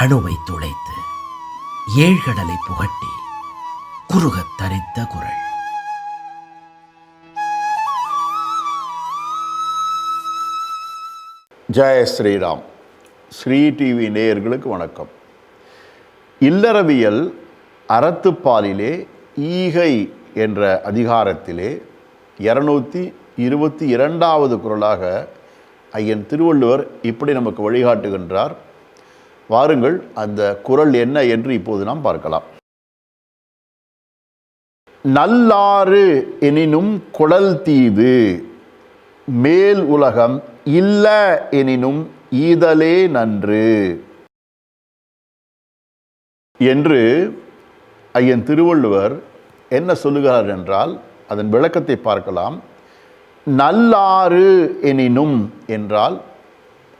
அணுவை துளைத்து ஏழ்கடலை புகட்டி குறுகத் தரித்த குரல். ஜெய ஸ்ரீராம். ஸ்ரீ டிவி நேயர்களுக்கு வணக்கம். இல்லறவியல் அறத்துப்பாலிலே ஈகை என்ற அதிகாரத்திலே இருநூத்தி இருபத்தி இரண்டாவது குரலாக ஐயன் திருவள்ளுவர் இப்படி நமக்கு வழிகாட்டுகின்றார். வாருங்கள் அந்த குரல் என்ன என்று இப்போது நாம் பார்க்கலாம். நல்லாறு எனினும் குடல் தீது மேல் உலகம் இல்ல எனினும் ஈதலே நன்று என்று ஐயன் திருவள்ளுவர் என்ன சொல்லுகிறார் என்றால் அதன் விளக்கத்தை பார்க்கலாம். நல்லாறு எனினும் என்றால்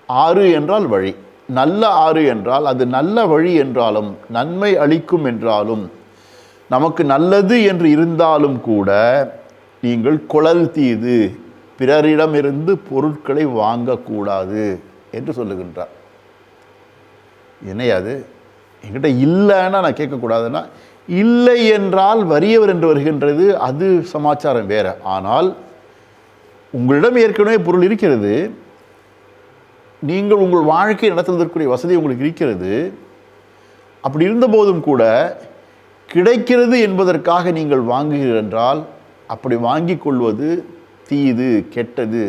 ஆறு என்றால் வழி. நல்ல ஆறு என்றால் அது நல்ல வழி என்றாலும் நன்மை அளிக்கும் என்றாலும் நமக்கு நல்லது என்று இருந்தாலும் கூட நீங்கள் குழல் தீது பிறரிடமிருந்து பொருட்களை வாங்கக்கூடாது என்று சொல்லுகின்றார். என்னையாது என்கிட்ட இல்லைன்னா நான் கேட்கக்கூடாதுன்னா இல்லை என்றால் வறியவர் என்று வருகின்றது அது சமாச்சாரம் வேறு. ஆனால் உங்களிடம் ஏற்கனவே பொருள் இருக்கிறது நீங்கள் உங்கள் வாழ்க்கை நடத்துவதற்குரிய வசதி உங்களுக்கு இருக்கிறது. அப்படி இருந்தபோதும் கூட கிடைக்கிறது என்பதற்காக நீங்கள் வாங்குகிறீர்கள் என்றால் அப்படி வாங்கி கொள்வது தீது கெட்டது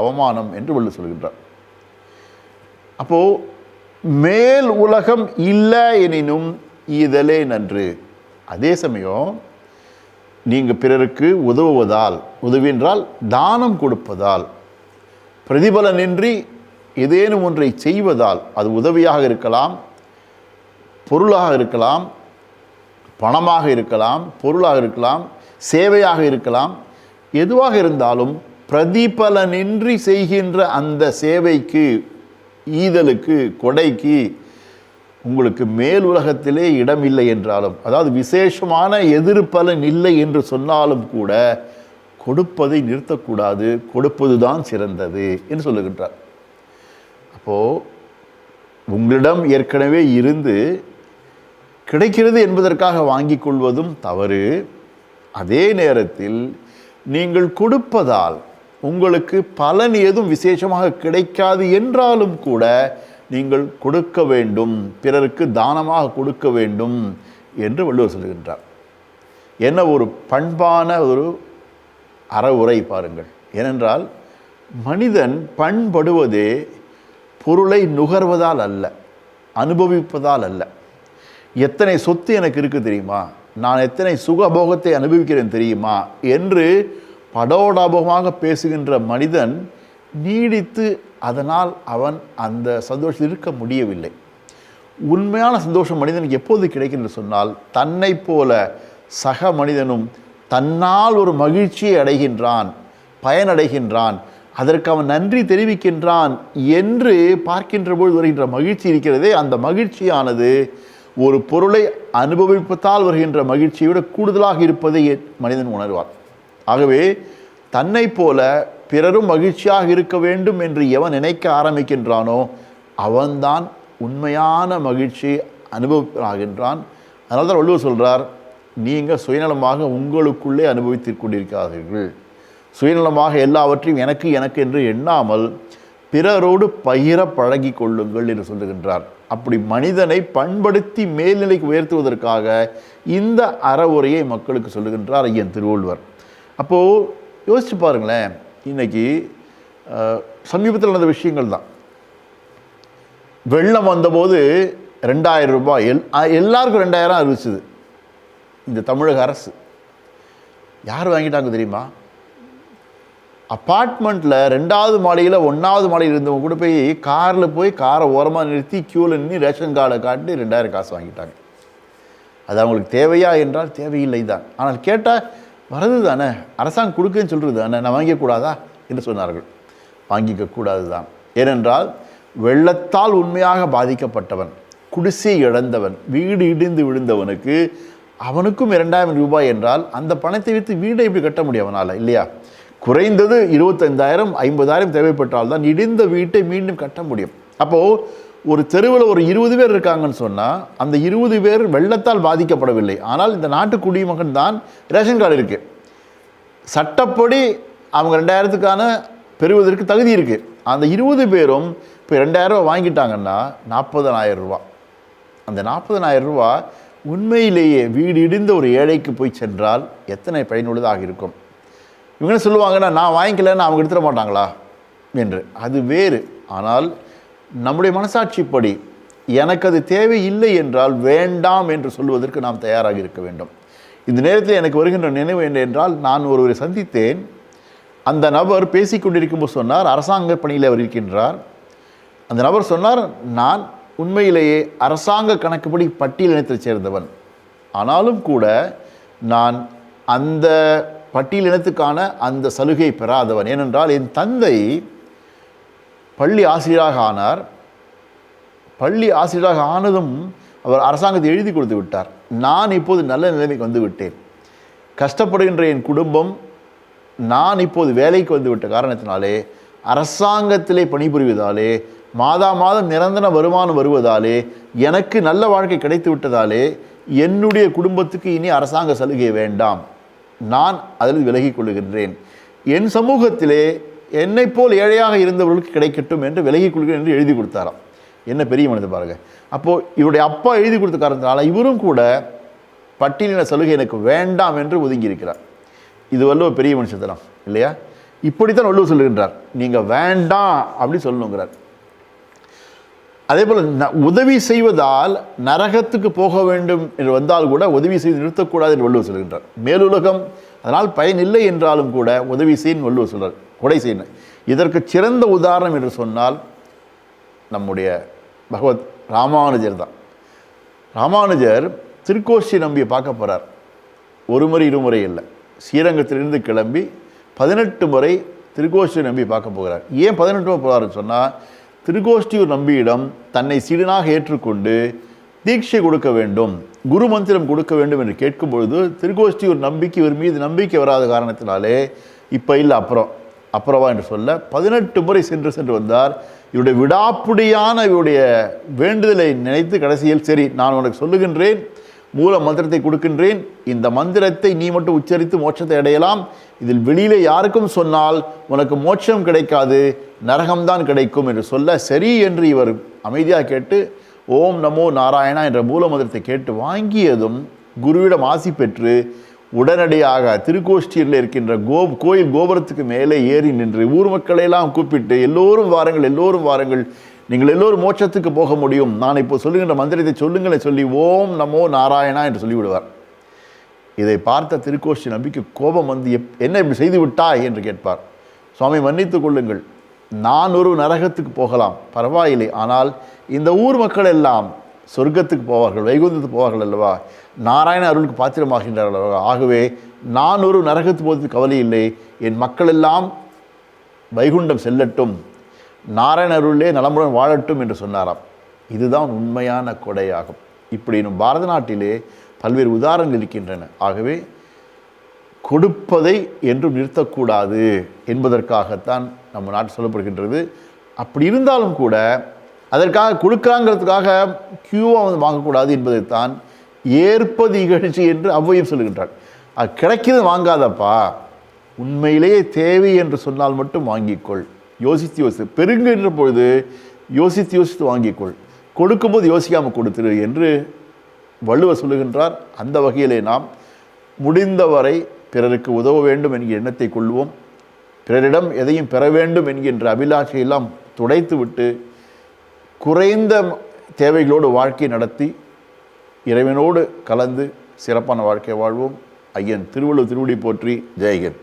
அவமானம் என்று வள்ளு சொல்கின்றார். அப்போ மேல் உலகம் இல்லை எனினும் இதழே நன்று. அதே சமயம் நீங்கள் பிறருக்கு உதவுவதால் உதவி என்றால் தானம் கொடுப்பதால் பிரதிபலனின்றி ஏதேனும் ஒன்றை செய்வதால் அது உதவியாக இருக்கலாம் பொருளாக இருக்கலாம் பணமாக இருக்கலாம் பொருளாக இருக்கலாம் சேவையாக இருக்கலாம். எதுவாக இருந்தாலும் பிரதிபலனின்றி செய்கின்ற அந்த சேவைக்கு ஈதலுக்கு கொடைக்கு உங்களுக்கு மேல் உலகத்திலே இடம் இல்லை என்றாலும் அதாவது விசேஷமான எதிர்பலன் இல்லை என்று சொன்னாலும் கூட கொடுப்பதை நிறுத்தக்கூடாது கொடுப்பது தான் சிறந்தது என்று சொல்லுகின்றார். அப்போது உங்களிடம் ஏற்கனவே இருந்து கிடைக்கிறது என்பதற்காக வாங்கிக் கொள்வதும் தவறு. அதே நேரத்தில் நீங்கள் கொடுப்பதால் உங்களுக்கு பலன் ஏதும் விசேஷமாக கிடைக்காது என்றாலும் கூட நீங்கள் கொடுக்க வேண்டும் பிறருக்கு தானமாக கொடுக்க வேண்டும் என்று வள்ளுவர் சொல்கின்றார். என்ன ஒரு பண்பான ஒரு அறவுரை பாருங்கள். ஏனென்றால் மனிதன் பண்படுவதே பொருளை நுகர்வதால் அல்ல அனுபவிப்பதால் அல்ல. எத்தனை சொத்து எனக்கு இருக்குது தெரியுமா? நான் எத்தனை சுகபோகத்தை அனுபவிக்கிறேன் தெரியுமா? என்று படோடாபமாக பேசுகின்ற மனிதன் நீடித்து அதனால் அவன் அந்த சந்தோஷத்தில் இருக்க முடியவில்லை. உண்மையான சந்தோஷம் மனிதனுக்கு எப்போது கிடைக்கும் என்று சொன்னால் தன்னை போல சக மனிதனும் தன்னால் ஒரு மகிழ்ச்சியை அடைகின்றான் பயனடைகின்றான் அதற்கு அவன் நன்றி தெரிவிக்கின்றான் என்று பார்க்கின்ற பொழுது வருகின்ற மகிழ்ச்சி இருக்கிறதே. அந்த மகிழ்ச்சியானது ஒரு பொருளை அனுபவிப்பதால் வருகின்ற மகிழ்ச்சியை விட கூடுதலாக இருப்பதை மனிதன் உணர்வார் ஆகவே தன்னை போல பிறரும் மகிழ்ச்சியாக இருக்க வேண்டும் என்று எவன் நினைக்க ஆரம்பிக்கின்றானோ அவன்தான் உண்மையான மகிழ்ச்சி அனுபவிப்பாகின்றான் அதனால தான் வள்ளுவர் சொல்கிறார் நீங்கள் சுயநலமாக உங்களுக்குள்ளே அனுபவித்துக் கொண்டிருக்காதீர்கள். சுயநலமாக எல்லாவற்றையும் எனக்கு எனக்கு என்று எண்ணாமல் பிறரோடு பகிர பழகி கொள்ளுங்கள் என்று சொல்லுகின்றார். அப்படி மனிதனை பண்படுத்தி மேல்நிலைக்கு உயர்த்துவதற்காக இந்த அறவுரையை மக்களுக்கு சொல்லுகின்றார் ஐயன் திருவள்ளுவர். அப்போது யோசிச்சு பாருங்களேன் இன்னைக்கு சமீபத்தில் நடந்த விஷயங்கள் தான். வெள்ளம் வந்தபோது ரெண்டாயிரம் ரூபாய் எல் எல்லாருக்கும் ரெண்டாயிரம் அறிவிச்சுது இந்த தமிழக அரசு. யார் வாங்கிட்டாங்க தெரியுமா? அப்பார்ட்மெண்ட்டில் ரெண்டாவது மாடியில் ஒன்றாவது மாடியில் இருந்தவங்க கூட போய் காரில் போய் காரை ஓரமாக நிறுத்தி க்யூவில் நின்று ரேஷன் கார்டை காட்டி ரெண்டாயிரம் காசு வாங்கிட்டாங்க. அது அவங்களுக்கு தேவையா என்றால் தேவையில்லை தான். ஆனால் கேட்டால் வரது தானே? அரசாங்கம் கொடுக்குன்னு சொல்கிறது தானே? நான் வாங்கிக்கூடாதா என்று சொன்னார்கள். வாங்கிக்க கூடாது தான். ஏனென்றால் வெள்ளத்தால் உண்மையாக பாதிக்கப்பட்டவன் குடிசை இழந்தவன் வீடு இடிந்து விழுந்தவனுக்கு அவனுக்கும் இரண்டாயிரம் ரூபாய் என்றால் அந்த பணத்தை வைத்து வீடை இப்படி கட்ட முடியும் அவனால்? இல்லையா? குறைந்தது இருபத்தைந்தாயிரம் ஐம்பதாயிரம் தேவைப்பட்டால் தான் இடிந்த வீட்டை மீண்டும் கட்ட முடியும். அப்போது ஒரு தெருவில் ஒரு இருபது பேர் இருக்காங்கன்னு சொன்னால் அந்த இருபது பேர் வெள்ளத்தால் பாதிக்கப்படவில்லை. ஆனால் இந்த நாட்டு குடிமகன் தான் ரேஷன் கார்டு இருக்குது சட்டப்படி அவங்க ரெண்டாயிரத்துக்கான பெறுவதற்கு தகுதி இருக்குது அந்த இருபது பேரும் இப்போ ரெண்டாயிரரூபா வாங்கிட்டாங்கன்னா நாற்பதனாயிரம் ரூபா. அந்த நாற்பதனாயிரம் ரூபா உண்மையிலேயே வீடு இடிந்த ஒரு ஏழைக்கு போய் சென்றால் எத்தனை பயனுள்ளதாக இருக்கும்? இவங்க சொல்லுவாங்கன்னா நான் வாங்கிக்கலன்னு அவங்க எடுத்துட மாட்டாங்களா? என்று. அது வேறு. ஆனால் நம்முடைய மனசாட்சிப்படி எனக்கு அது தேவை இல்லை என்றால் வேண்டாம் என்று சொல்வதற்கு நாம் தயாராக இருக்க வேண்டும். இந்த நேரத்தில் எனக்கு வருகின்ற நினைவு என்ன என்றால் நான் ஒருவரை சந்தித்தேன். அந்த நபர் பேசிக்கொண்டிருக்கும்போது சொன்னார் அரசாங்க பணியில் அவர் இருக்கின்றார். அந்த நபர் சொன்னார் நான் உண்மையிலேயே அரசாங்க கணக்குப்படி பட்டியல் இனத்தைச் சேர்ந்தவன். ஆனாலும் கூட நான் அந்த பட்டியலினத்துக்கான அந்த சலுகை பெறாதவன். ஏனென்றால் என் தந்தை பள்ளி ஆசிரியராக ஆனார். பள்ளி ஆசிரியராக ஆனதும் அவர் அரசாங்கத்தை எழுதி கொடுத்து விட்டார். நான் இப்போது நல்ல நிலைமைக்கு வந்துவிட்டேன் கஷ்டப்படுகின்ற என் குடும்பம் நான் இப்போது வேலைக்கு வந்து விட்ட காரணத்தினாலே அரசாங்கத்திலே பணிபுரிவதாலே மாதா மாதம் நிரந்தர வருமானம் வருவதாலே எனக்கு நல்ல வாழ்க்கை கிடைத்து விட்டதாலே என்னுடைய குடும்பத்துக்கு இனி அரசாங்க சலுகை வேண்டாம். நான் அதில் விலகிக் கொள்கின்றேன் என் சமூகத்திலே என்னை போல் ஏழையாக இருந்தவர்களுக்கு கிடைக்கட்டும் என்று விலகிக் கொள்கிறேன் என்று எழுதி கொடுத்தாராம். என்ன பெரிய மனிதர் பாருங்கள் அப்போது இவருடைய அப்பா எழுதி கொடுத்த காரணத்தினால இவரும் கூட பட்டியலின சலுகை எனக்கு வேண்டாம் என்று ஒதுங்கி இருக்கிறார் இது ஒரு பெரிய மனுஷத்தனம் இல்லையா? இப்படித்தான் வள்ளுவர் சொல்லுகின்றார். நீங்கள் வேண்டாம் அப்படி சொல்லணுங்கிறார். அதே போல் ந- உதவி செய்வதால் நரகத்துக்கு போக வேண்டும் என்று வந்தால் கூட உதவி செய்து நிறுத்தக்கூடாது என்று வள்ளுவர் சொல்கின்றார். மேலுலகம் அதனால் பயன் இல்லை என்றாலும் கூட உதவி செய்யும் வள்ளுவர் சொல்றார். கொடை செய்யணும் இதற்கு சிறந்த உதாரணம் என்று சொன்னால் நம்முடைய பகவத் ராமானுஜர் தான். ராமானுஜர் திருக்கோஷி நம்பியை பார்க்க போகிறார் ஒரு முறை இருமுறை இல்லை. ஸ்ரீரங்கத்திலிருந்து கிளம்பி பதினெட்டு முறை திருக்கோஷி நம்பி பார்க்க போகிறார். ஏன் பதினெட்டு முறை போகிறாருன்னு சொன்னால் திருகோஷ்டியூர் நம்பியிடம் தன்னை சீடனாக ஏற்றுக்கொண்டு தீட்சை கொடுக்க வேண்டும் குரு மந்திரம் கொடுக்க வேண்டும் என்று கேட்கும் பொழுது திருகோஷ்டியூர் நம்பிக்கை இவர் மீது நம்பிக்கை வராத காரணத்தினாலே இப்போ இல்லை அப்புறம் அப்புறவா? என்று சொல்ல பதினெட்டு முறை சென்று சென்று வந்தார். இவருடைய விடாப்புடியான இவருடைய வேண்டுதலை நினைத்து கடைசியில் சரி நான் உனக்கு சொல்லுகின்றேன் மூல மந்திரத்தை கொடுக்கின்றேன் இந்த மந்திரத்தை நீ மட்டும் உச்சரித்து மோட்சத்தை அடையலாம் இதில் வெளியில் யாருக்கும் சொன்னால் உனக்கு மோட்சம் கிடைக்காது நரகம்தான் கிடைக்கும் என்று சொல்ல சரி என்று இவர் அமைதியாக கேட்டு ஓம் நமோ நாராயணா என்ற மூலமந்திரத்தை கேட்டு வாங்கியதும் குருவிடம் ஆசி பெற்று உடனடியாக திருக்கோஷ்டியில் இருக்கின்ற கோ கோயில் கோபுரத்துக்கு மேலே ஏறி நின்று ஊர் மக்களையெல்லாம் கூப்பிட்டு எல்லோரும் வாருங்கள் எல்லோரும் வாருங்கள் நீங்கள் எல்லோரும் மோட்சத்துக்கு போக முடியும். நான் இப்போ சொல்லுகின்ற மந்திரத்தை சொல்லுங்களை சொல்லி ஓம் நமோ நாராயணா என்று சொல்லிவிடுவார். இதை பார்த்த திருக்கோஷி நம்பிக்கு கோபம் வந்து எப் என்ன இப்படி செய்து விட்டாய்? என்று கேட்பார். சுவாமி மன்னித்துக் கொள்ளுங்கள். நான் ஒரு நரகத்துக்கு போகலாம். பரவாயில்லை. ஆனால் இந்த ஊர் மக்கள் எல்லாம் சொர்க்கத்துக்கு போவார்கள் வைகுந்தத்துக்கு போவார்கள் அல்லவா? நாராயண அருளுக்கு பாத்திரமாகின்றார்கள் அல்லவா? ஆகவே நான் ஒரு நரகத்து போவது கவலை இல்லை. என் மக்கள் எல்லாம் வைகுண்டம் செல்லட்டும். நாராயண அருளே நலமுடன் வாழட்டும் என்று சொன்னாராம். இதுதான் உண்மையான கொடையாகும். இப்படி இன்னும் பாரத நாட்டிலே பல்வேறு உதாரணங்கள் இருக்கின்றன. ஆகவே கொடுப்பதை என்றும் நிறுத்தக்கூடாது என்பதற்காகத்தான் நம்ம நாட்டு சொல்லப்படுகின்றது. அப்படி இருந்தாலும் கூட அதற்காக கொடுக்கலாங்கிறதுக்காக கியூவாக வந்து வாங்கக்கூடாது என்பதைத்தான் ஏற்பது இகழ்ச்சி என்று அவ்வையும் சொல்கின்றார் அது கிடைக்கிறது வாங்காதப்பா. உண்மையிலேயே தேவை என்று சொன்னால் மட்டும் வாங்கிக்கொள். யோசித்து யோசித்து பெருங்குகின்ற பொழுது யோசித்து யோசித்து வாங்கிக்கொள். கொடுக்கும்போது யோசிக்காமல் கொடுத்துரு என்று வள்ளுவர் சொல்லுகின்றார் அந்த வகையிலே நாம் முடிந்தவரை பிறருக்கு உதவ வேண்டும் என்கிற எண்ணத்தை கொள்வோம். பிறரிடம் எதையும் பெற வேண்டும் என்கின்ற அபிலாஷையெல்லாம் துடைத்துவிட்டு குறைந்த தேவைகளோடு வாழ்க்கை நடத்தி இறைவனோடு கலந்து சிறப்பான வாழ்க்கை வாழ்வோம். ஐயன் திருவள்ளுவர் திருவடி போற்றி ஜெயகன்